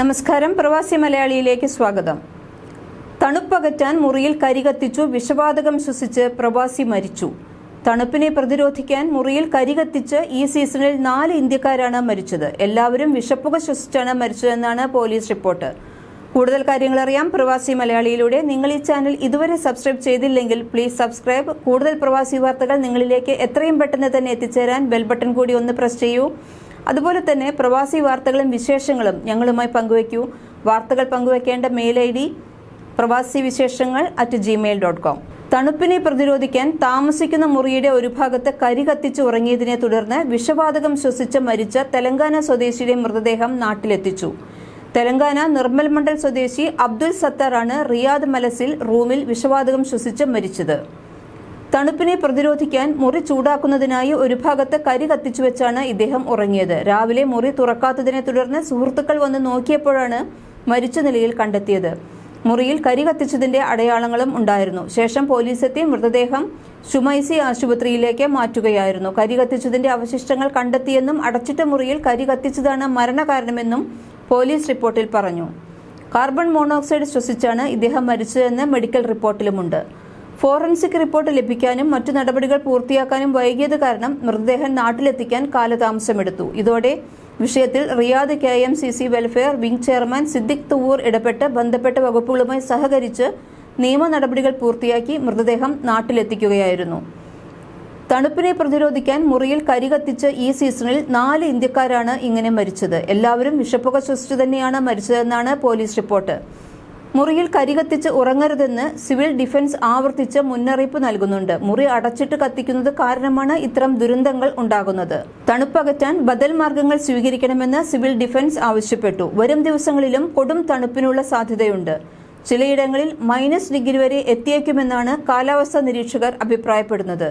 നമസ്കാരം. പ്രവാസി മലയാളിയിലേക്ക് സ്വാഗതം. തണുപ്പകറ്റാൻ മുറിയിൽ കരികത്തിച്ചു വിഷവാതകം ശ്വസിച്ച് പ്രവാസി മരിച്ചു. തണുപ്പിനെ പ്രതിരോധിക്കാൻ മുറിയിൽ കരികത്തിച്ച് ഈ സീസണിൽ നാല് ഇന്ത്യക്കാരാണ് മരിച്ചത്. എല്ലാവരും വിഷപ്പുക ശ്വസിച്ചാണ് മരിച്ചതെന്നാണ് പോലീസ് റിപ്പോർട്ട്. കൂടുതൽ കാര്യങ്ങൾ അറിയാം. പ്രവാസി മലയാളിയിലൂടെ നിങ്ങൾ ഈ ചാനൽ ഇതുവരെ സബ്സ്ക്രൈബ് ചെയ്തില്ലെങ്കിൽ പ്ലീസ് സബ്സ്ക്രൈബ് കൂടുതൽ പ്രവാസി വാർത്തകൾ നിങ്ങളിലേക്ക് എത്രയും പെട്ടെന്ന് തന്നെ എത്തിച്ചേരാൻ ബെൽ ബട്ടൺ കൂടി ഒന്ന് പ്രസ് ചെയ്യൂ. അതുപോലെ തന്നെ പ്രവാസി വാർത്തകളും വിശേഷങ്ങളും ഞങ്ങളുമായി പങ്കുവയ്ക്കൂ. വാർത്തകൾ പങ്കുവയ്ക്കേണ്ട മെയിൽ ഐ ഡി പ്രവാസി വിശേഷങ്ങൾ അറ്റ് ജിമെയിൽ ഡോട്ട് കോം തണുപ്പിനെ പ്രതിരോധിക്കാൻ താമസിക്കുന്ന മുറിയുടെ ഒരു ഭാഗത്ത് കരി കത്തിച്ച് ഉറങ്ങിയതിനെ തുടർന്ന് വിഷവാതകം ശ്വസിച്ച് മരിച്ച തെലങ്കാന സ്വദേശിയുടെ മൃതദേഹം നാട്ടിലെത്തിച്ചു. തെലങ്കാന നിർമ്മൽ മണ്ഡൽ സ്വദേശി അബ്ദുൽ സത്താറാണ് റിയാദ് മലസിൽ റൂമിൽ വിഷവാതകം ശ്വസിച്ച് മരിച്ചത്. തണുപ്പിനെ പ്രതിരോധിക്കാൻ മുറി ചൂടാക്കുന്നതിനായി ഒരു ഭാഗത്ത് കരി കത്തിച്ചു വെച്ചാണ് ഇദ്ദേഹം ഉറങ്ങിയത്. രാവിലെ മുറി തുറക്കാത്തതിനെ തുടർന്ന് സുഹൃത്തുക്കൾ വന്ന് നോക്കിയപ്പോഴാണ് മരിച്ച നിലയിൽ കണ്ടെത്തിയത്. മുറിയിൽ കരി കത്തിച്ചതിന്റെ അടയാളങ്ങളും ഉണ്ടായിരുന്നു. ശേഷം പോലീസ് എത്തി മൃതദേഹം ഷുമൈസി ആശുപത്രിയിലേക്ക് മാറ്റുകയായിരുന്നു. കരി കത്തിച്ചതിന്റെ അവശിഷ്ടങ്ങൾ കണ്ടെത്തിയെന്നും അടച്ചിട്ട മുറിയിൽ കരി കത്തിച്ചതാണ് മരണകാരണമെന്നും പോലീസ് റിപ്പോർട്ടിൽ പറഞ്ഞു. കാർബൺ മോണോക്സൈഡ് ശ്വസിച്ചാണ് ഇദ്ദേഹം മരിച്ചതെന്ന് മെഡിക്കൽ റിപ്പോർട്ടിലുമുണ്ട്. ഫോറൻസിക് റിപ്പോർട്ട് ലഭിക്കാനും മറ്റു നടപടികൾ പൂർത്തിയാക്കാനും വൈകിയത് കാരണം മൃതദേഹം നാട്ടിലെത്തിക്കാൻ കാലതാമസമെടുത്തു. ഇതോടെ വിഷയത്തിൽ Riyadh K M C C welfare wing chairman Siddique Thuvoor ഇടപെട്ട് ബന്ധപ്പെട്ട വകുപ്പുകളുമായി സഹകരിച്ച് നിയമ നടപടികൾ പൂർത്തിയാക്കി മൃതദേഹം നാട്ടിലെത്തിക്കുകയായിരുന്നു. തണുപ്പിനെ പ്രതിരോധിക്കാൻ മുറിയിൽ കരി കത്തിച്ച് ഈ സീസണിൽ നാല് ഇന്ത്യക്കാരാണ് ഇങ്ങനെ മരിച്ചത്. എല്ലാവരും വിഷപ്പുക ശ്വസിച്ചു തന്നെയാണ് മരിച്ചതെന്നാണ് പോലീസ് റിപ്പോർട്ട്. മുറിയിൽ കരികത്തിച്ച് ഉറങ്ങരുതെന്ന് സിവിൽ ഡിഫൻസ് ആവർത്തിച്ച് മുന്നറിയിപ്പ് നൽകുന്നുണ്ട്. മുറി അടച്ചിട്ട് കത്തിക്കുന്നത് കാരണമാണ് ഇത്തരം ദുരന്തങ്ങൾ ഉണ്ടാകുന്നത്. തണുപ്പകറ്റാൻ ബദൽ മാർഗങ്ങൾ സ്വീകരിക്കണമെന്ന് സിവിൽ ഡിഫൻസ് ആവശ്യപ്പെട്ടു. വരും ദിവസങ്ങളിലും കൊടും തണുപ്പിനുള്ള സാധ്യതയുണ്ട്. ചിലയിടങ്ങളിൽ മൈനസ് ഡിഗ്രി വരെ എത്തിയേക്കുമെന്നാണ് കാലാവസ്ഥാ നിരീക്ഷകർ അഭിപ്രായപ്പെടുന്നത്.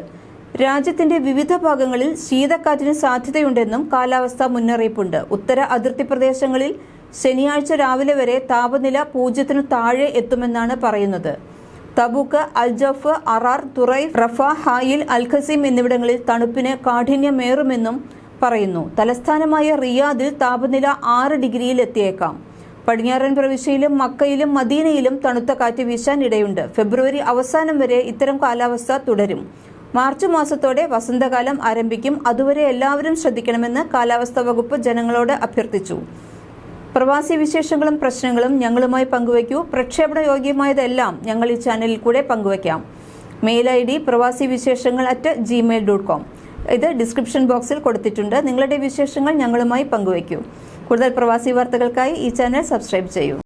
രാജ്യത്തിന്റെ വിവിധ ഭാഗങ്ങളിൽ ശീതക്കാറ്റിന് സാധ്യതയുണ്ടെന്നും കാലാവസ്ഥാ മുന്നറിയിപ്പുണ്ട്. ഉത്തര അതിർത്തി പ്രദേശങ്ങളിൽ ശനിയാഴ്ച രാവിലെ വരെ താപനില പൂജ്യത്തിനു താഴെ എത്തുമെന്നാണ് പറയുന്നത്. Tabuk Al Jouf Arar Turaif Rafha Hail Al Qassim എന്നിവിടങ്ങളിൽ തണുപ്പിന് കാഠിന്യമേറുമെന്നും പറയുന്നു. തലസ്ഥാനമായ റിയാദിൽ താപനില ആറ് ഡിഗ്രിയിൽ എത്തിയേക്കാം. പടിഞ്ഞാറൻ പ്രവിശ്യയിലും മക്കയിലും മദീനയിലും തണുത്ത കാറ്റ് വീശാൻ ഇടയുണ്ട്. ഫെബ്രുവരി അവസാനം വരെ ഇത്തരം കാലാവസ്ഥ തുടരും. മാർച്ച് മാസത്തോടെ വസന്തകാലം ആരംഭിക്കും. അതുവരെ എല്ലാവരും ശ്രദ്ധിക്കണമെന്ന് കാലാവസ്ഥാ വകുപ്പ് ജനങ്ങളോട് അഭ്യർത്ഥിച്ചു. പ്രവാസി വിശേഷങ്ങളും പ്രശ്നങ്ങളും ഞങ്ങളുമായി പങ്കുവയ്ക്കൂ. പ്രക്ഷേപണ യോഗ്യമായതെല്ലാം ഞങ്ങൾ ഈ ചാനലിൽ കൂടെ പങ്കുവയ്ക്കാം. മെയിൽ ഐ ഡി പ്രവാസി വിശേഷങ്ങൾ അറ്റ് ജിമെയിൽ ഡോട്ട് കോം ഇത് ഡിസ്ക്രിപ്ഷൻ ബോക്സിൽ കൊടുത്തിട്ടുണ്ട്. നിങ്ങളുടെ വിശേഷങ്ങൾ ഞങ്ങളുമായി പങ്കുവയ്ക്കൂ. കൂടുതൽ പ്രവാസി വാർത്തകൾക്കായി ഈ ചാനൽ സബ്സ്ക്രൈബ് ചെയ്യൂ.